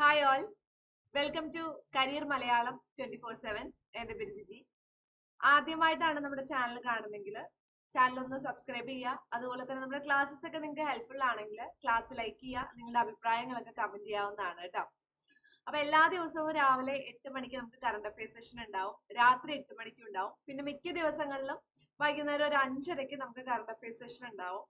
Hi all welcome to career Malayalam twenty four seven എന്റെ പേര് ജിജി. ആദ്യമായിട്ടാണ് നമ്മുടെ ചാനൽ കാണുന്നെങ്കിൽ ചാനൽ ഒന്ന് സബ്സ്ക്രൈബ് ചെയ്യുക. അതുപോലെ തന്നെ നമ്മുടെ ക്ലാസ്സസ് ഒക്കെ നിങ്ങൾക്ക് ഹെൽപ്ഫുൾ ആണെങ്കിൽ ക്ലാസ് ലൈക്ക് ചെയ്യുക. നിങ്ങളുടെ അഭിപ്രായങ്ങളൊക്കെ കമന്റ് ചെയ്യാവുന്നതാണ് കേട്ടോ. അപ്പൊ എല്ലാ ദിവസവും രാവിലെ എട്ട് മണിക്ക് നമുക്ക് കറണ്ട് അഫയർ സെഷൻ ഉണ്ടാവും. രാത്രി എട്ട് മണിക്ക് ഉണ്ടാവും. പിന്നെ മിക്ക ദിവസങ്ങളിലും വൈകുന്നേരം ഒരു അഞ്ചരയ്ക്ക് നമുക്ക് കറണ്ട് അഫയർ സെഷൻ ഉണ്ടാവും.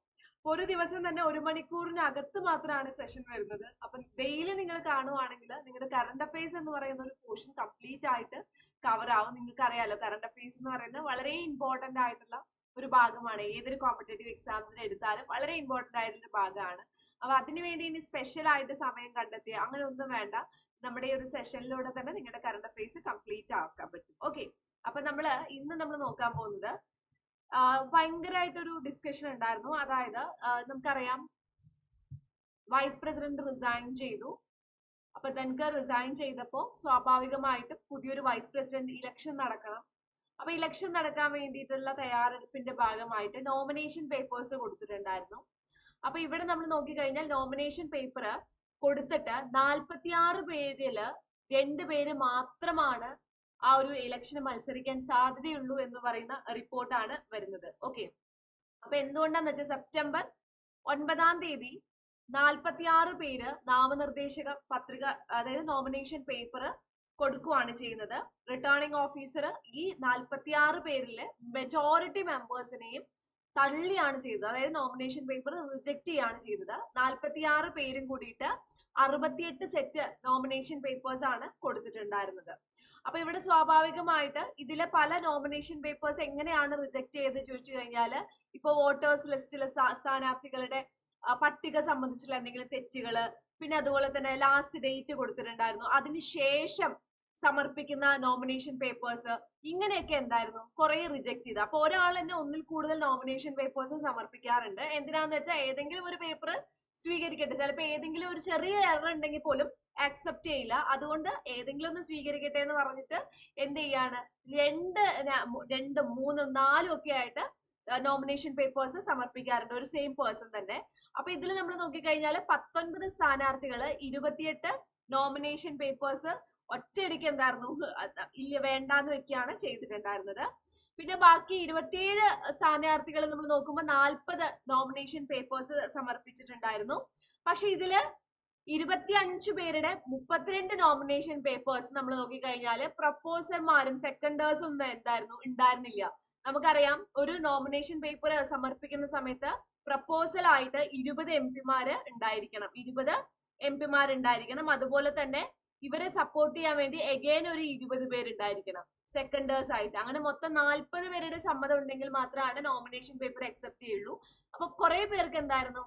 ഒരു ദിവസം തന്നെ ഒരു മണിക്കൂറിനകത്ത് മാത്രമാണ് സെഷൻ വരുന്നത്. അപ്പൊ ഡെയിലി നിങ്ങൾ കാണുവാണെങ്കിൽ നിങ്ങളുടെ കറണ്ട് അഫയേഴ്സ് എന്ന് പറയുന്ന ഒരു പോർഷൻ കംപ്ലീറ്റ് ആയിട്ട് കവർ ആവും. നിങ്ങൾക്ക് അറിയാലോ കറണ്ട് അഫയേഴ്സ് എന്ന് പറയുന്നത് വളരെ ഇമ്പോർട്ടന്റ് ആയിട്ടുള്ള ഒരു ഭാഗമാണ്. ഏതൊരു കോമ്പറ്റേറ്റീവ് എക്സാമിന് എടുത്താലും വളരെ ഇമ്പോർട്ടന്റ് ആയിട്ടുള്ള ഒരു ഭാഗമാണ്. അപ്പൊ അതിനുവേണ്ടി ഇനി സ്പെഷ്യൽ ആയിട്ട് സമയം കണ്ടെത്തി അങ്ങനെ ഒന്നും വേണ്ട. നമ്മുടെ ഈ ഒരു സെഷനിലൂടെ തന്നെ നിങ്ങളുടെ കറണ്ട് അഫയേഴ്സ് കംപ്ലീറ്റ് ആക്കാൻ പറ്റും. ഓക്കെ അപ്പൊ നമ്മൾ ഇന്ന് നമ്മൾ നോക്കാൻ പോകുന്നത് ഭയങ്കരമായിട്ടൊരു ഡിസ്കഷൻ ഉണ്ടായിരുന്നു. അതായത് നമുക്കറിയാം വൈസ് പ്രസിഡന്റ് റിസൈൻ ചെയ്തു. അപ്പൊ തനിക്ക് റിസൈൻ ചെയ്തപ്പോ സ്വാഭാവികമായിട്ടും പുതിയൊരു വൈസ് പ്രസിഡന്റ് ഇലക്ഷൻ നടക്കണം. അപ്പൊ ഇലക്ഷൻ നടക്കാൻ വേണ്ടിയിട്ടുള്ള തയ്യാറെടുപ്പിന്റെ ഭാഗമായിട്ട് നോമിനേഷൻ പേപ്പേഴ്സ് കൊടുത്തിട്ടുണ്ടായിരുന്നു. അപ്പൊ ഇവിടെ നമ്മൾ നോക്കിക്കഴിഞ്ഞാൽ നോമിനേഷൻ പേപ്പർ കൊടുത്തിട്ട് നാൽപ്പത്തിയാറ് പേരിൽ രണ്ട് പേര് മാത്രമാണ് ആ ഒരു ഇലക്ഷന് മത്സരിക്കാൻ സാധ്യതയുള്ളൂ എന്ന് പറയുന്ന റിപ്പോർട്ടാണ് വരുന്നത്. ഓക്കെ അപ്പൊ എന്തുകൊണ്ടാന്ന് വെച്ചാൽ സെപ്റ്റംബർ ഒൻപതാം തീയതി നാൽപ്പത്തിയാറ് പേര് നാമനിർദ്ദേശക പത്രിക അതായത് നോമിനേഷൻ പേപ്പർ കൊടുക്കുവാണ് ചെയ്യുന്നത്. റിട്ടേണിംഗ് ഓഫീസർ ഈ നാൽപ്പത്തിയാറ് പേരിൽ മെജോറിറ്റി മെമ്പേഴ്സിനെയും തള്ളിയാണ് ചെയ്തത്. അതായത് നോമിനേഷൻ പേപ്പർ റിജക്റ്റ് ചെയ്യാണ് ചെയ്തത്. നാൽപ്പത്തിയാറ് പേരും കൂടിയിട്ട് അറുപത്തിയെട്ട് സെറ്റ് നോമിനേഷൻ പേപ്പേഴ്സ് ആണ് കൊടുത്തിട്ടുണ്ടായിരുന്നത്. അപ്പൊ ഇവിടെ സ്വാഭാവികമായിട്ട് ഇതിലെ പല നോമിനേഷൻ പേപ്പേഴ്സ് എങ്ങനെയാണ് റിജക്ട് ചെയ്ത് ചോദിച്ചു കഴിഞ്ഞാൽ ഇപ്പൊ വോട്ടേഴ്സ് ലിസ്റ്റിലെ സ്ഥാനാർത്ഥികളുടെ പട്ടിക സംബന്ധിച്ചുള്ള എന്തെങ്കിലും തെറ്റുകൾ പിന്നെ അതുപോലെ തന്നെ ലാസ്റ്റ് ഡേറ്റ് കൊടുത്തിട്ടുണ്ടായിരുന്നു. അതിനുശേഷം സമർപ്പിക്കുന്ന നോമിനേഷൻ പേപ്പേഴ്സ് ഇങ്ങനെയൊക്കെ എന്തായിരുന്നു? കുറെ റിജക്ട് ചെയ്ത്. അപ്പൊ ഒരാൾ തന്നെ ഒന്നിൽ കൂടുതൽ നോമിനേഷൻ പേപ്പേഴ്സ് സമർപ്പിക്കാറുണ്ട്. എന്തിനാന്ന് വെച്ചാൽ ഏതെങ്കിലും ഒരു പേപ്പർ സ്വീകരിക്കട്ടെ. ചിലപ്പോൾ ഏതെങ്കിലും ഒരു ചെറിയ എറർ ഉണ്ടെങ്കിൽ പോലും അക്സെപ്റ്റ് ചെയ്യില്ല. അതുകൊണ്ട് ഏതെങ്കിലും ഒന്ന് സ്വീകരിക്കട്ടെ എന്ന് പറഞ്ഞിട്ട് എന്ത് ചെയ്യാണ്? രണ്ട് രണ്ടും മൂന്നും നാലും ഒക്കെ ആയിട്ട് നോമിനേഷൻ പേപ്പേഴ്സ് സമർപ്പിക്കാറുണ്ട്. ഒരു സെയിം പേഴ്സൺ തന്നെ. അപ്പൊ ഇതിൽ നമ്മൾ നോക്കിക്കഴിഞ്ഞാൽ പത്തൊൻപത് സ്ഥാനാർത്ഥികൾ ഇരുപത്തിയെട്ട് നോമിനേഷൻ പേപ്പേഴ്സ് ഒറ്റയടിക്ക് എന്തായിരുന്നു? ഇല്ല വേണ്ടാന്ന് വെക്കുകയാണ് ചെയ്തിട്ടുണ്ടായിരുന്നത്. പിന്നെ ബാക്കി ഇരുപത്തിയേഴ് സ്ഥാനാർത്ഥികൾ നമ്മൾ നോക്കുമ്പോൾ നാൽപ്പത് നോമിനേഷൻ പേപ്പേഴ്സ് സമർപ്പിച്ചിട്ടുണ്ടായിരുന്നു. പക്ഷെ ഇതിൽ ഇരുപത്തി അഞ്ച് പേരുടെ മുപ്പത്തിരണ്ട് നോമിനേഷൻ പേപ്പേഴ്സ് നമ്മൾ നോക്കിക്കഴിഞ്ഞാൽ പ്രപ്പോസർമാരും സെക്കൻഡേഴ്സും ഒന്നും എന്തായിരുന്നു ഉണ്ടായിരുന്നില്ല. നമുക്കറിയാം ഒരു നോമിനേഷൻ പേപ്പർ സമർപ്പിക്കുന്ന സമയത്ത് പ്രപ്പോസൽ ആയിട്ട് ഇരുപത് എം പിമാര് ഉണ്ടായിരിക്കണം. ഇരുപത് എം പിമാർ ഉണ്ടായിരിക്കണം. അതുപോലെ തന്നെ ഇവരെ സപ്പോർട്ട് ചെയ്യാൻ വേണ്ടി എഗെയിൻ ഒരു ഇരുപത് പേരുണ്ടായിരിക്കണം. സെക്കൻഡേഴ്സ് ആയിട്ട്. അങ്ങനെ മൊത്തം നാൽപ്പത് പേരുടെ സമ്മതം ഉണ്ടെങ്കിൽ മാത്രമാണ് നോമിനേഷൻ പേപ്പർ അക്സെപ്റ്റ് ചെയ്യുള്ളൂ. അപ്പൊ കുറെ പേർക്ക് എന്തായിരുന്നു?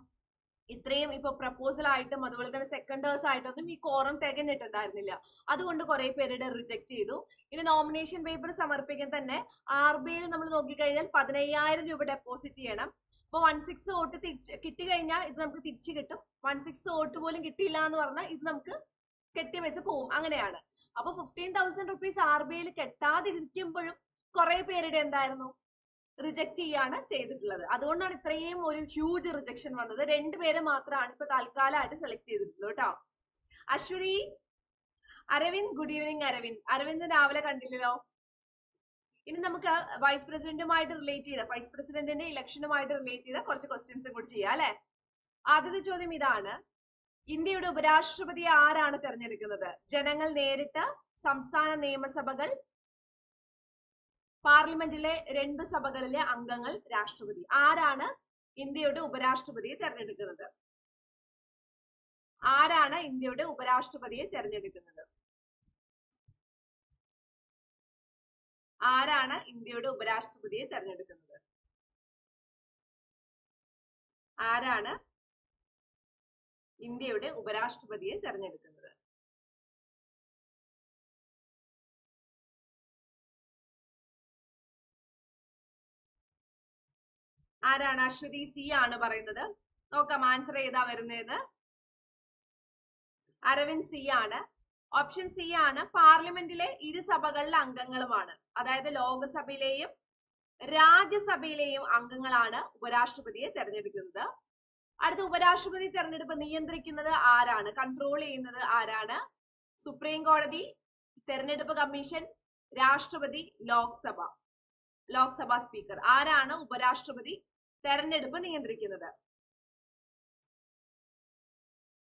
ഇത്രയും ഇപ്പൊ പ്രപ്പോസൽ ആയിട്ടും അതുപോലെ തന്നെ സെക്കൻഡേഴ്സ് ആയിട്ടൊന്നും ഈ കോറം തികഞ്ഞിട്ടുണ്ടായിരുന്നില്ല. അതുകൊണ്ട് കുറെ പേരുടെ റിജക്ട് ചെയ്തു. ഇനി നോമിനേഷൻ പേപ്പർ സമർപ്പിക്കാൻ തന്നെ ആർ ബി ഐയിൽ നമ്മൾ നോക്കിക്കഴിഞ്ഞാൽ പതിനയ്യായിരം രൂപ ഡെപ്പോസിറ്റ് ചെയ്യണം. അപ്പോൾ വൺ സിക്സ് വോട്ട് തിരിച്ച് കിട്ടി കഴിഞ്ഞാൽ ഇത് നമുക്ക് തിരിച്ചു കിട്ടും. വൺ സിക്സ് വോട്ട് പോലും കിട്ടിയില്ല എന്ന് പറഞ്ഞാൽ ഇത് നമുക്ക് കെട്ടിവെച്ച് പോവും. അങ്ങനെയാണ്. അപ്പൊ fifteen thousand rupees R B ഐയിൽ കെട്ടാതിരിക്കുമ്പോഴും കുറെ പേരുടെ എന്തായിരുന്നു? റിജക്ട് ചെയ്യാണ് ചെയ്തിട്ടുള്ളത്. അതുകൊണ്ടാണ് ഇത്രയും ഒരു ഹ്യൂജ് റിജക്ഷൻ വന്നത്. രണ്ടുപേരെ മാത്രമാണ് ഇപ്പൊ തൽക്കാലമായിട്ട് സെലക്ട് ചെയ്തിട്ടുള്ളത് കേട്ടോ. Aswathi Aravind good evening Aravind. Aravind രാവിലെ കണ്ടില്ലല്ലോ? ഇനി നമുക്ക് വൈസ് പ്രസിഡന്റുമായിട്ട് റിലേറ്റ് ചെയ്ത വൈസ് പ്രസിഡന്റിന്റെ ഇലക്ഷനുമായിട്ട് റിലേറ്റ് ചെയ്ത കുറച്ച് ക്വസ്റ്റ്യൻസും കൂടി ചെയ്യാം അല്ലെ? ആദ്യത്തെ ചോദ്യം ഇതാണ്. ഇന്ത്യയുടെ ഉപരാഷ്ട്രപതിയെ ആരാണ് തെരഞ്ഞെടുക്കുന്നത്? ജനങ്ങൾ നേരിട്ട് സംസ്ഥാന നിയമസഭകൾ പാർലമെന്റിലെ രണ്ട് സഭകളിലെ അംഗങ്ങൾ രാഷ്ട്രപതി. ആരാണ് ഇന്ത്യയുടെ ഉപരാഷ്ട്രപതിയെ തെരഞ്ഞെടുക്കുന്നത്? ആരാണ് ഇന്ത്യയുടെ ഉപരാഷ്ട്രപതിയെ തെരഞ്ഞെടുക്കുന്നത്? ആരാണ് ഇന്ത്യയുടെ ഉപരാഷ്ട്രപതിയെ തെരഞ്ഞെടുക്കുന്നത്? ആരാണ് ഇന്ത്യയുടെ ഉപരാഷ്ട്രപതിയെ തെരഞ്ഞെടുക്കുന്നത്. ആരാണ് അശ്വതി? സി ആണ് പറയുന്നത്. നോക്കാം ആൻസർ ഏതാ വരുന്നത് അരവിന്ദ് സി ആണ്. ഓപ്ഷൻ സി ആണ്. പാർലമെന്റിലെ ഇരുസഭകളിലെ അംഗങ്ങളുമാണ്. അതായത് ലോകസഭയിലെയും രാജ്യസഭയിലെയും അംഗങ്ങളാണ് ഉപരാഷ്ട്രപതിയെ തെരഞ്ഞെടുക്കുന്നത്. അടുത്ത ഉപരാഷ്ട്രപതി തെരഞ്ഞെടുപ്പ് നിയന്ത്രിക്കുന്നത് ആരാണ്? കൺട്രോൾ ചെയ്യുന്നത് ആരാണ്? സുപ്രീം കോടതി തെരഞ്ഞെടുപ്പ് കമ്മീഷൻ രാഷ്ട്രപതി ലോക്സഭ. ലോക്സഭ സ്പീക്കർ ആരാണ് ഉപരാഷ്ട്രപതി തെരഞ്ഞെടുപ്പ് നിയന്ത്രിക്കുന്നത്?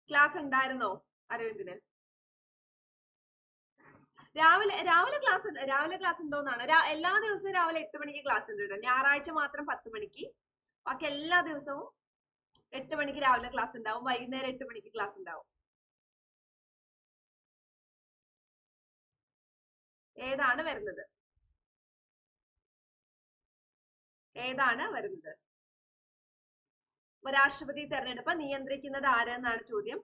ക്ലാസ് ഉണ്ടായിരുന്നോ അരവിന്ദിന്? രാവിലെ രാവിലെ ക്ലാസ് രാവിലെ ക്ലാസ് ഉണ്ടോന്നാണ്. എല്ലാ ദിവസവും രാവിലെ എട്ട് മണിക്ക് ക്ലാസ് ഉണ്ട് ഞായറാഴ്ച മാത്രം പത്ത് മണിക്ക്. ബാക്കി എല്ലാ ദിവസവും എട്ട് മണിക്ക് രാവിലെ ക്ലാസ് ഉണ്ടാവും. വൈകുന്നേരം എട്ട് മണിക്ക് ക്ലാസ് ഉണ്ടാവും. ഏതാണ് വരുന്നത്? ഏതാണ് വരുന്നത്? ഉപരാഷ്ട്രപതി തെരഞ്ഞെടുപ്പ് നിയന്ത്രിക്കുന്നത് ആരെന്നാണ് ചോദ്യം?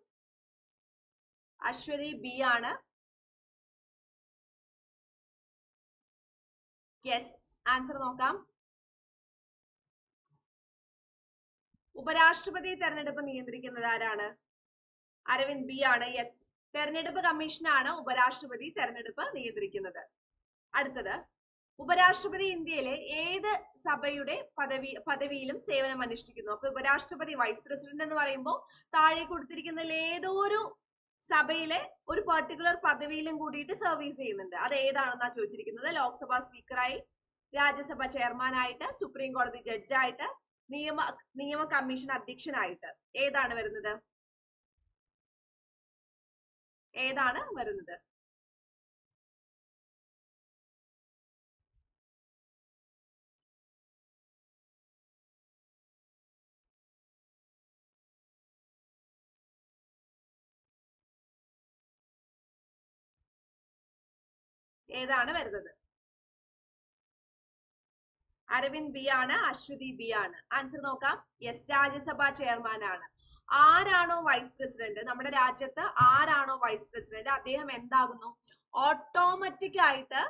അശ്വതി ബി ആണ്. യെസ് ആൻസർ നോക്കാം. ഉപരാഷ്ട്രപതി തെരഞ്ഞെടുപ്പ് നിയന്ത്രിക്കുന്നത് ആരാണ്? അരവിന്ദ് ബി ആണ് യെസ് തെരഞ്ഞെടുപ്പ് കമ്മീഷനാണ് ഉപരാഷ്ട്രപതി തെരഞ്ഞെടുപ്പ് നിയന്ത്രിക്കുന്നത്. അടുത്തത് ഉപരാഷ്ട്രപതി ഇന്ത്യയിലെ ഏത് സഭയുടെ പദവി പദവിയിലും സേവനം അനുഷ്ഠിക്കുന്നു? അപ്പൊ ഉപരാഷ്ട്രപതി വൈസ് പ്രസിഡന്റ് എന്ന് പറയുമ്പോൾ താഴെ കൊടുത്തിരിക്കുന്നതിൽ ഏതോ ഒരു സഭയിലെ ഒരു പെർട്ടിക്കുലർ പദവിയിലും കൂടിയിട്ട് സർവീസ് ചെയ്യുന്നുണ്ട്. അത് ഏതാണെന്നാ ചോദിച്ചിരിക്കുന്നത്? ലോക്സഭാ സ്പീക്കറായി രാജ്യസഭ ചെയർമാനായിട്ട് സുപ്രീം കോടതി ജഡ്ജായിട്ട് നിയമ നിയമ കമ്മീഷൻ അധ്യക്ഷനായിട്ട് ഏതാണ് വരുന്നത്? ഏതാണ് വരുന്നത്? ഏതാണ് വരുന്നത്? അരവിന്ദ് ബി ആണ് അശ്വതി ബി ആണ്. ആൻസർ നോക്കാം. യെസ് രാജ്യസഭാ ചെയർമാൻ ആണ്. ആരാണോ വൈസ് പ്രസിഡന്റ് നമ്മുടെ രാജ്യത്ത് ആരാണോ വൈസ് പ്രസിഡന്റ് അദ്ദേഹം എന്താകുന്നു? ഓട്ടോമാറ്റിക് ആയിട്ട്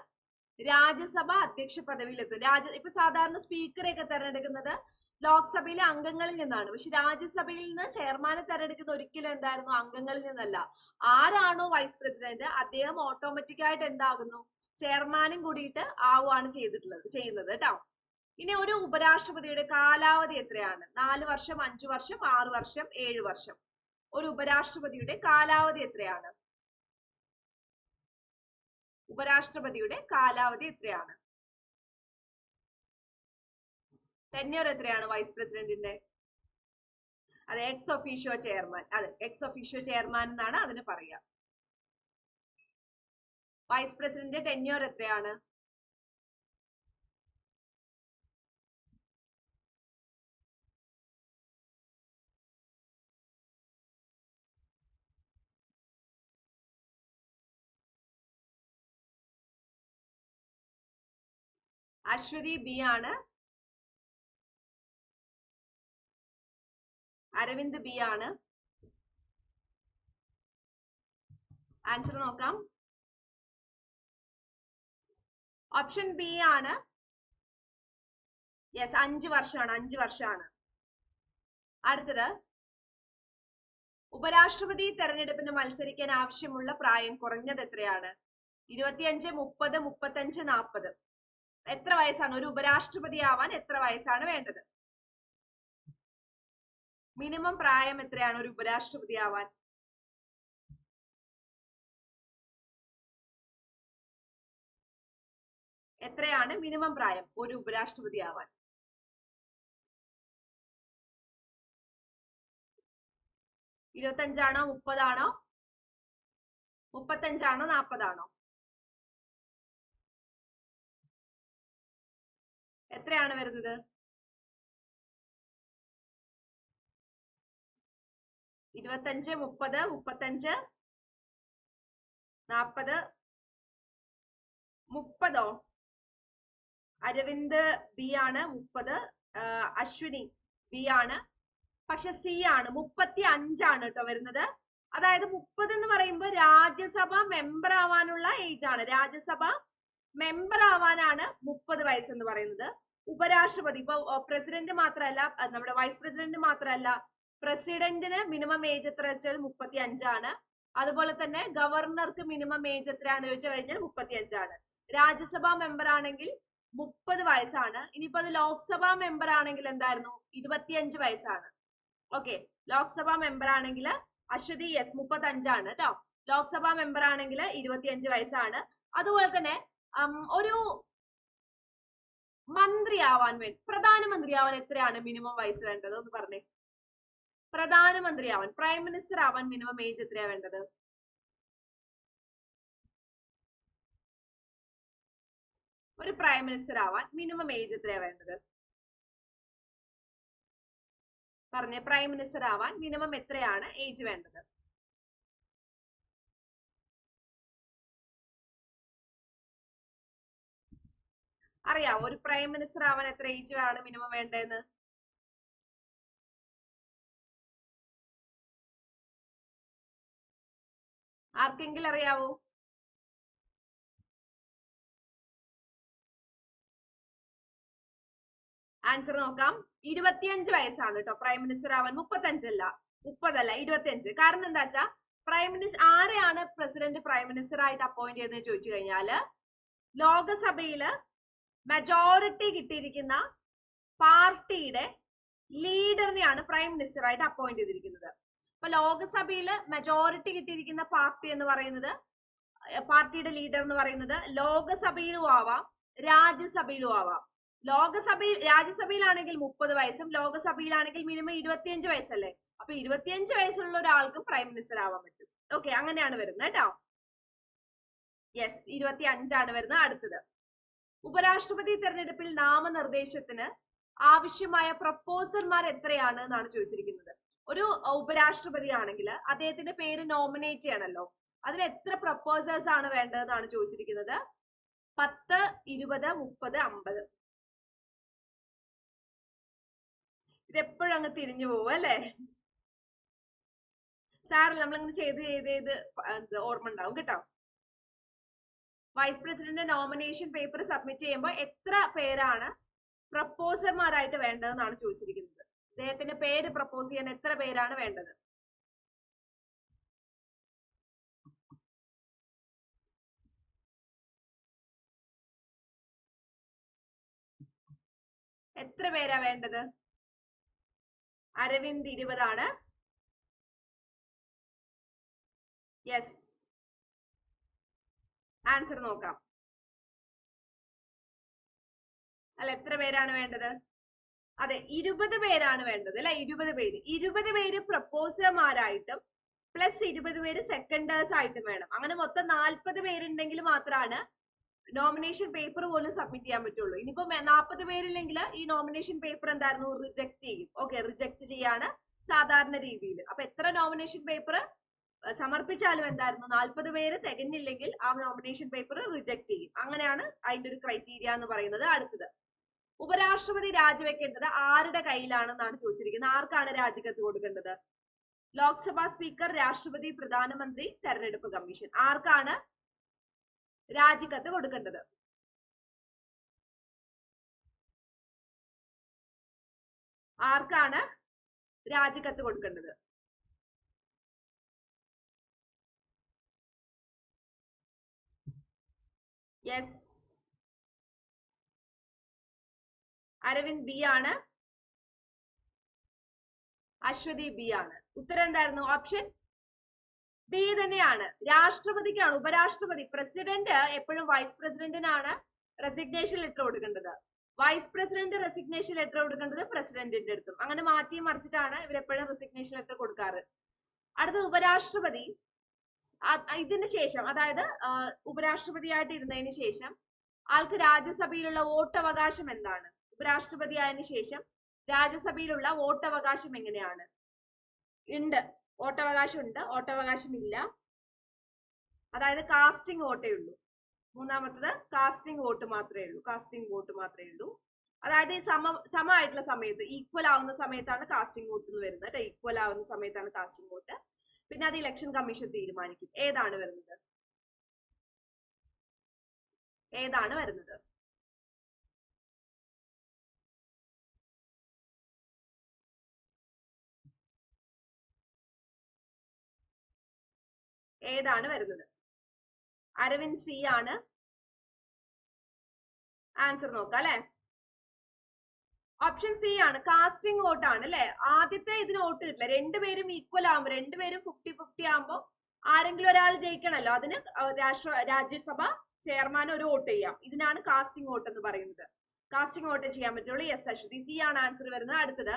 രാജ്യസഭ അധ്യക്ഷ പദവിയിലെത്തും. രാജ്യ ഇപ്പൊ സാധാരണ സ്പീക്കറെയൊക്കെ തെരഞ്ഞെടുക്കുന്നത് ലോക്സഭയിലെ അംഗങ്ങളിൽ നിന്നാണ്. പക്ഷെ രാജ്യസഭയിൽ നിന്ന് ചെയർമാനെ തെരഞ്ഞെടുക്കുന്ന ഒരിക്കലും എന്തായിരുന്നു? അംഗങ്ങളിൽ നിന്നല്ല. ആരാണോ വൈസ് പ്രസിഡന്റ് അദ്ദേഹം ഓട്ടോമാറ്റിക് ആയിട്ട് എന്താകുന്നു? ചെയർമാനും കൂടിയിട്ട് ആവുകയാണ് ചെയ്തിട്ടുള്ളത് ചെയ്യുന്നത് കേട്ടോ. ഇനി ഒരു ഉപരാഷ്ട്രപതിയുടെ കാലാവധി എത്രയാണ്? നാല് വർഷം അഞ്ചു വർഷം ആറു വർഷം ഏഴ് വർഷം. ഒരു ഉപരാഷ്ട്രപതിയുടെ കാലാവധി എത്രയാണ്? ഉപരാഷ്ട്രപതിയുടെ കാലാവധി എത്രയാണ്? ടെന്യൂർ എത്രയാണ് വൈസ് പ്രസിഡന്റിന്റെ അത് എക്സ് ഒഫീഷ്യോ ചെയർമാൻ അതെ എക്സ് ഒഫീഷ്യോ ചെയർമാൻ എന്നാണ് അതിന് പറയുക. വൈസ് പ്രസിഡന്റ് ടെന്യൂർ എത്രയാണ്? അശ്വതി ബി ആണ്. അരവിന്ദ് ബി ആണ്. ആൻസർ നോക്കാം. ഓപ്ഷൻ ബി ആണ്. യെസ് അഞ്ച് വർഷമാണ് അഞ്ച് വർഷമാണ്. അടുത്തത്. ഉപരാഷ്ട്രപതി തെരഞ്ഞെടുപ്പിന് മത്സരിക്കാൻ ആവശ്യമുള്ള പ്രായം കുറഞ്ഞത് എത്രയാണ്? ഇരുപത്തിയഞ്ച് മുപ്പത് മുപ്പത്തഞ്ച് നാൽപ്പത് എത്ര വയസ്സാണ്? ഒരു ഉപരാഷ്ട്രപതി ആവാൻ എത്ര വയസ്സാണ് വേണ്ടത്? മിനിമം പ്രായം എത്രയാണ് ഒരു ഉപരാഷ്ട്രപതി ആവാൻ എത്രയാണ് മിനിമം പ്രായം ഒരു ഉപരാഷ്ട്രപതി ആവാൻ ഇരുപത്തഞ്ചാണോ മുപ്പതാണോ? മുപ്പത്തഞ്ചാണോ നാപ്പതാണോ? എത്രയാണ് വരുന്നത്? ഇരുപത്തഞ്ച് മുപ്പത് മുപ്പത്തഞ്ച് നാപ്പത് മുപ്പതോ? അരവിന്ദ് ബി ആണ് മുപ്പത് അശ്വിനി ബി ആണ്. പക്ഷെ സി ആണ് മുപ്പത്തി അഞ്ചാണ് കേട്ടോ വരുന്നത്. അതായത് മുപ്പത് എന്ന് പറയുമ്പോൾ രാജ്യസഭ മെമ്പർ ആവാനുള്ള ഏജ് ആണ്. രാജ്യസഭ മെമ്പർ ആവാനാണ് മുപ്പത് വയസ്സ് എന്ന് പറയുന്നത്. ഉപരാഷ്ട്രപതി ഇപ്പൊ പ്രസിഡന്റ് മാത്രമല്ല നമ്മുടെ വൈസ് പ്രസിഡന്റ് മാത്രമല്ല പ്രസിഡന്റിന് മിനിമം ഏജ് എത്ര വെച്ചാൽ മുപ്പത്തി അഞ്ചാണ് അതുപോലെ തന്നെ ഗവർണർക്ക് മിനിമം ഏജ് എത്രയാണ് ചോദിച്ചു കഴിഞ്ഞാൽ മുപ്പത്തി അഞ്ചാണ് രാജ്യസഭാ മെമ്പർ ആണെങ്കിൽ മുപ്പത് വയസ്സാണ്. ഇനിയിപ്പോ അത് ലോക്സഭാ മെമ്പർ ആണെങ്കിൽ എന്തായിരുന്നു? ഇരുപത്തിയഞ്ച് വയസ്സാണ്. ഓക്കെ ലോക്സഭാ മെമ്പർ ആണെങ്കിൽ അശ്വതി എസ് മുപ്പത്തി അഞ്ചാണ് കേട്ടോ ലോക്സഭാ മെമ്പർ ആണെങ്കിൽ ഇരുപത്തിയഞ്ച് വയസ്സാണ്. അതുപോലെ തന്നെ ഒരു മന്ത്രിയാവാൻ വേണ്ടി പ്രധാനമന്ത്രിയാവാൻ എത്രയാണ് മിനിമം വയസ്സ് വേണ്ടത്? ഒന്ന് പറഞ്ഞേ. പ്രധാനമന്ത്രിയാവാൻ പ്രൈം മിനിസ്റ്റർ ആവാൻ മിനിമം ഏജ് എത്രയാ വേണ്ടത്? ഒരു പ്രൈം മിനിസ്റ്റർ ആവാൻ മിനിമം ഏജ് എത്രയാ വേണ്ടത്? പറഞ്ഞേ പ്രൈം മിനിസ്റ്റർ ആവാൻ മിനിമം എത്രയാണ് ഏജ് വേണ്ടത്? അറിയാവോ ഒരു പ്രൈം മിനിസ്റ്റർ ആവാൻ എത്ര ഏജ് വേണം മിനിമം വേണ്ടതെന്ന് ആർക്കെങ്കിലും അറിയാവോ? ആൻസർ നോക്കാം. ഇരുപത്തിയഞ്ച് വയസ്സാണ് കേട്ടോ പ്രൈം മിനിസ്റ്റർ ആവാൻ മുപ്പത്തഞ്ചല്ല. മുപ്പതല്ല ഇരുപത്തിയഞ്ച്. കാരണം എന്താ വെച്ചാ പ്രൈം മിനിസ്റ്റർ ആരെയാണ് പ്രസിഡന്റ് പ്രൈം മിനിസ്റ്റർ ആയിട്ട് അപ്പോയിന്റ് ചെയ്തതെന്ന് ചോദിച്ചു കഴിഞ്ഞാൽ ലോകസഭയിൽ മെജോറിറ്റി കിട്ടിയിരിക്കുന്ന പാർട്ടിയുടെ ലീഡറിനെയാണ് പ്രൈം മിനിസ്റ്റർ ആയിട്ട് അപ്പോയിന്റ് ചെയ്തിരിക്കുന്നത്. അപ്പൊ ലോക്സഭയിൽ മെജോറിറ്റി കിട്ടിയിരിക്കുന്ന പാർട്ടി എന്ന് പറയുന്നത് പാർട്ടിയുടെ ലീഡർ എന്ന് പറയുന്നത് ലോകസഭയിലും ആവാം രാജ്യസഭയിലും ആവാം. ലോകസഭയിൽ രാജ്യസഭയിലാണെങ്കിൽ മുപ്പത് വയസ്സും ലോകസഭയിലാണെങ്കിൽ മിനിമം ഇരുപത്തിയഞ്ച് വയസ്സല്ലേ? അപ്പൊ ഇരുപത്തിയഞ്ച് വയസ്സുള്ള ഒരാൾക്കും പ്രൈം മിനിസ്റ്റർ ആവാൻ പറ്റും. ഓക്കെ അങ്ങനെയാണ് വരുന്നത് കേട്ടോ. യെസ് ഇരുപത്തി അഞ്ചാണ് വരുന്നത്. അടുത്തത്. ഉപരാഷ്ട്രപതി തെരഞ്ഞെടുപ്പിൽ നാമനിർദ്ദേശത്തിന് ആവശ്യമായ പ്രപ്പോസർമാർ എത്രയാണ് എന്നാണ് ചോദിച്ചിരിക്കുന്നത്. ഒരു ഉപരാഷ്ട്രപതി ആണെങ്കിൽ അദ്ദേഹത്തിന്റെ പേര് നോമിനേറ്റ് ചെയ്യണമല്ലോ അതിന് എത്ര പ്രപ്പോസേഴ്സ് ആണ് വേണ്ടതെന്നാണ് ചോദിച്ചിരിക്കുന്നത്? പത്ത് ഇരുപത് മുപ്പത് അമ്പത്. ഇതെപ്പോഴും അങ്ങ് തിരിഞ്ഞു പോവും അല്ലേ? സാറിൽ നമ്മളിങ്ങനെ ചെയ്ത് ചെയ്ത് ചെയ്ത് ഓർമ്മ ഉണ്ടാവും കേട്ടോ. Vice president nomination paper submit ചെയ്യുമ്പോൾ എത്ര പേരാണ് പ്രപ്പോസർമാരായിട്ട് വേണ്ടതെന്നാണ് ചോദിച്ചിരിക്കുന്നത്. അദ്ദേഹത്തിന്റെ പേര് പ്രപ്പോസ് ചെയ്യാൻ എത്ര പേരാണ് വേണ്ടത്? എത്ര പേരാ വേണ്ടത്? അരവിന്ദ് ഇരുപതാണ്. യെസ് ആൻസർ നോക്കാം. അല്ല എത്ര പേരാണ് വേണ്ടത്? അതെ ഇരുപത് പേരാണ് വേണ്ടത് അല്ലെ? ഇരുപത് പേര്. ഇരുപത് പേര് പ്രപ്പോസർമാരായിട്ടും പ്ലസ് ഇരുപത് പേര് സെക്കൻഡേഴ്സ് ആയിട്ടും വേണം. അങ്ങനെ മൊത്തം നാൽപ്പത് പേരുണ്ടെങ്കിൽ മാത്രമാണ് നോമിനേഷൻ പേപ്പർ പോലും സബ്മിറ്റ് ചെയ്യാൻ പറ്റുള്ളൂ. ഇനിയിപ്പോ നാൽപ്പത് പേരില്ലെങ്കിൽ ഈ നോമിനേഷൻ പേപ്പർ എന്തായിരുന്നു? റിജക്ട് ചെയ്യും. ഓക്കെ റിജക്ട് ചെയ്യാണ് സാധാരണ രീതിയിൽ. അപ്പൊ എത്ര നോമിനേഷൻ പേപ്പർ സമർപ്പിച്ചാലും എന്തായിരുന്നു? നാൽപ്പത് പേര് തികഞ്ഞില്ലെങ്കിൽ ആ നോമിനേഷൻ പേപ്പർ റിജക്ട് ചെയ്യും. അങ്ങനെയാണ് അതിന്റെ ഒരു ക്രൈറ്റീരിയ എന്ന് പറയുന്നത് അടുത്തത്. ഉപരാഷ്ട്രപതി രാജിവെക്കേണ്ടത് ആരുടെ കയ്യിലാണെന്നാണ് ചോദിച്ചിരിക്കുന്നത്. ആർക്കാണ് രാജിക്കത്ത് കൊടുക്കേണ്ടത്? ലോക്സഭാ സ്പീക്കർ രാഷ്ട്രപതി പ്രധാനമന്ത്രി തെരഞ്ഞെടുപ്പ് കമ്മീഷൻ. ആർക്കാണ് രാജിക്കത്ത് കൊടുക്കേണ്ടത്? ആർക്കാണ് രാജിക്കത്ത് കൊടുക്കേണ്ടത്? യെസ് അരവിന്ദ് ബി ആണ്. അശ്വതി ബി ആണ്. ഉത്തരം എന്തായിരുന്നു? ഓപ്ഷൻ ബി തന്നെയാണ്. രാഷ്ട്രപതിക്കാണ് ഉപരാഷ്ട്രപതി. പ്രസിഡന്റ് എപ്പോഴും വൈസ് പ്രസിഡന്റിനാണ് റെസിഗ്നേഷൻ ലെറ്റർ കൊടുക്കേണ്ടത്. വൈസ് പ്രസിഡന്റ് റെസിഗ്നേഷൻ ലെറ്റർ കൊടുക്കേണ്ടത് പ്രസിഡന്റിന്റെ അടുത്തും. അങ്ങനെ മാറ്റി മറിച്ചിട്ടാണ് ഇവരെപ്പോഴും റെസിഗ്നേഷൻ ലെറ്റർ കൊടുക്കാറ്. അടുത്ത ഉപരാഷ്ട്രപതി. ഇതിന് ശേഷം അതായത് ഉപരാഷ്ട്രപതി ഉപരാഷ്ട്രപതിയായിട്ട് ഇരുന്നതിന് ശേഷം ആൾക്ക് രാജ്യസഭയിലുള്ള വോട്ടവകാശം എന്താണ്? ഉപരാഷ്ട്രപതി ആയതിന് ശേഷം രാജ്യസഭയിലുള്ള വോട്ടവകാശം എങ്ങനെയാണ്? ഉണ്ട്. വോട്ടവകാശം ഉണ്ട് വോട്ടവകാശം ഇല്ല അതായത് കാസ്റ്റിംഗ് വോട്ടേ ഉള്ളൂ. മൂന്നാമത്തത് കാസ്റ്റിംഗ് വോട്ട് മാത്രമേ ഉള്ളൂ. കാസ്റ്റിംഗ് വോട്ട് മാത്രമേ ഉള്ളൂ. അതായത് സമ സമമായിട്ടുള്ള സമയത്ത് ഈക്വൽ ആവുന്ന സമയത്താണ് കാസ്റ്റിംഗ് വോട്ട് എന്ന് വരുന്നത് ഈക്വൽ ആവുന്ന സമയത്താണ് കാസ്റ്റിംഗ് വോട്ട്. പിന്നെ അത് ഇലക്ഷൻ കമ്മീഷൻ തീരുമാനിക്കും. ഏതാണ് വരുന്നത്? ഏതാണ് വരുന്നത്? ഏതാണ് വരുന്നത്? അരവിന്ദ് സി ആണ്. ആൻസർ നോക്കാം അല്ലെ? ഓപ്ഷൻ സി ആണ്. കാസ്റ്റിംഗ് വോട്ട് ആണ് അല്ലെ? ആദ്യത്തെ ഇതിന് വോട്ട് കിട്ടില്ല. രണ്ടുപേരും ഈക്വൽ ആകുമ്പോ രണ്ടുപേരും ഫിഫ്റ്റി ഫിഫ്റ്റി ആകുമ്പോ ആരെങ്കിലും ഒരാൾ ജയിക്കണല്ലോ അതിന് രാഷ്ട്ര രാജ്യസഭ ചെയർമാൻ ഒരു വോട്ട് ചെയ്യാം. ഇതിനാണ് കാസ്റ്റിംഗ് വോട്ട് എന്ന് പറയുന്നത്. കാസ്റ്റിംഗ് വോട്ട് ചെയ്യാൻ പറ്റുള്ളൂ. യെസ് അശ്വതി. സി ആണ് ആൻസർ വരുന്നത്. അടുത്തത്.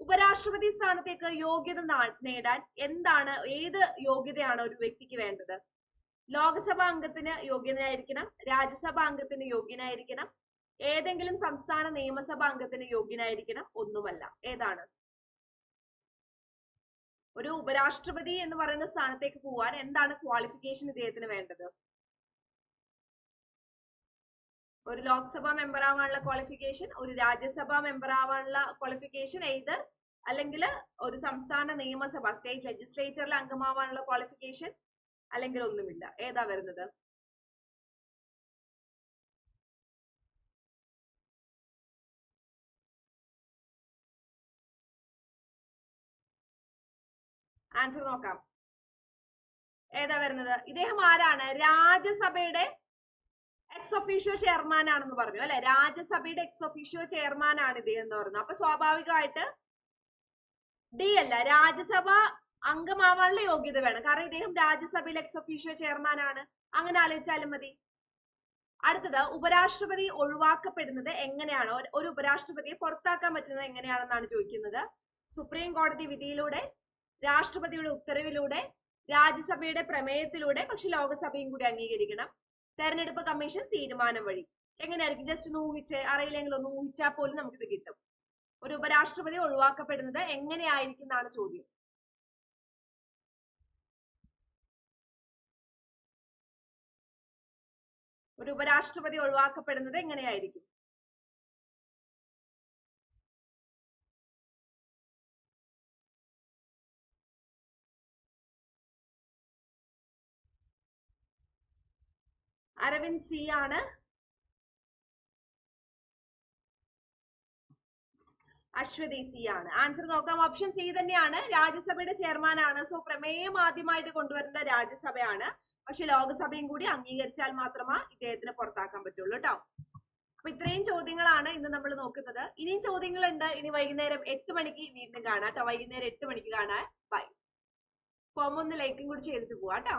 ഉപരാഷ്ട്രപതി സ്ഥാനത്തേക്ക് യോഗ്യത നേടാൻ എന്താണ് ഏത് യോഗ്യതയാണ് ഒരു വ്യക്തിക്ക് വേണ്ടത്? ലോക്സഭാ അംഗത്തിന് യോഗ്യനായിരിക്കണം. രാജ്യസഭാ അംഗത്തിന് യോഗ്യനായിരിക്കണം. ഏതെങ്കിലും സംസ്ഥാന നിയമസഭാ അംഗത്തിന് യോഗ്യനായിരിക്കണം ഒന്നുമല്ല. ഏതാണ്? ഒരു ഉപരാഷ്ട്രപതി എന്ന് പറയുന്ന സ്ഥാനത്തേക്ക് പോവാൻ എന്താണ് ക്വാളിഫിക്കേഷൻ ഇദ്ദേഹത്തിന് വേണ്ടത്? ഒരു ലോക്സഭാ മെമ്പർ ആവാനുള്ള ക്വാളിഫിക്കേഷൻ ഒരു രാജ്യസഭാ മെമ്പർ ആവാനുള്ള ക്വാളിഫിക്കേഷൻ എയ്തർ അല്ലെങ്കിൽ ഒരു സംസ്ഥാന നിയമസഭ സ്റ്റേറ്റ് ലെജിസ്ലേച്ചറിൽ അംഗമാവാനുള്ള ക്വാളിഫിക്കേഷൻ അല്ലെങ്കിൽ ഒന്നുമില്ല. ഏതാ വരുന്നത്? ആൻസർ നോക്കാം. ഏതാ വരുന്നത്? ഇദ്ദേഹം ആരാണ്? രാജ്യസഭയുടെ എക്സ് ഒഫീഷ്യോ ചെയർമാൻ ആണെന്ന് പറഞ്ഞു അല്ലെ? രാജ്യസഭയുടെ എക്സ് ഒഫീഷ്യോ ചെയർമാൻ ആണ് ഇദ്ദേഹം എന്ന് പറഞ്ഞു അപ്പൊ സ്വാഭാവികമായിട്ട് ഡി അല്ല രാജ്യസഭ അംഗമാവാനുള്ള യോഗ്യത വേണം. കാരണം ഇദ്ദേഹം രാജ്യസഭയിലെ എക്സ് ഒഫീഷ്യോ ചെയർമാൻ ആണ്. അങ്ങനെ ആലോചിച്ചാലും മതി. അടുത്തത് ഉപരാഷ്ട്രപതി ഒഴിവാക്കപ്പെടുന്നത് എങ്ങനെയാണ്? ഒരു- ഒരു ഉപരാഷ്ട്രപതിയെ പുറത്താക്കാൻ പറ്റുന്നത് എങ്ങനെയാണെന്നാണ് ചോദിക്കുന്നത്. സുപ്രീം കോടതി വിധിയിലൂടെ രാഷ്ട്രപതിയുടെ ഉത്തരവിലൂടെ രാജ്യസഭയുടെ പ്രമേയത്തിലൂടെ പക്ഷെ ലോകസഭയും കൂടി അംഗീകരിക്കണം. തെരഞ്ഞെടുപ്പ് കമ്മീഷൻ തീരുമാനം വഴി. എങ്ങനെയായിരിക്കും? ജസ്റ്റ് ഒന്ന് ഊഹിച്ച് അറിയില്ലെങ്കിൽ ഒന്ന് ഊഹിച്ചാൽ പോലും നമുക്കിത് കിട്ടും. ഒരു ഉപരാഷ്ട്രപതി ഒഴിവാക്കപ്പെടുന്നത് എങ്ങനെയായിരിക്കും എന്നാണ് ചോദ്യം. ഒരു ഉപരാഷ്ട്രപതി ഒഴിവാക്കപ്പെടുന്നത് എങ്ങനെയായിരിക്കും? അരവിന്ദ് സി ആണ്. അശ്വതി സി ആണ്. ആൻസർ നോക്കാം. ഓപ്ഷൻ സി തന്നെയാണ്. രാജ്യസഭയുടെ ചെയർമാൻ ആണ്. സോ പ്രമേയം ആദ്യമായിട്ട് കൊണ്ടുവരേണ്ട രാജ്യസഭയാണ്. പക്ഷെ ലോകസഭയും കൂടി അംഗീകരിച്ചാൽ മാത്രമേ ഇദ്ദേഹത്തിന് പുറത്താക്കാൻ പറ്റുള്ളൂ കേട്ടോ അപ്പൊ ഇത്രയും ചോദ്യങ്ങളാണ് ഇന്ന് നമ്മൾ നോക്കുന്നത്. ഇനിയും ചോദ്യങ്ങളുണ്ട്. ഇനി വൈകുന്നേരം എട്ട് മണിക്ക് വീണ്ടും കാണാം കേട്ടോ വൈകുന്നേരം എട്ട് മണിക്ക് കാണാൻ ബൈ ഫോം ഒന്ന് ലൈക്കും കൂടി ചെയ്തിട്ട് പോവാട്ടോ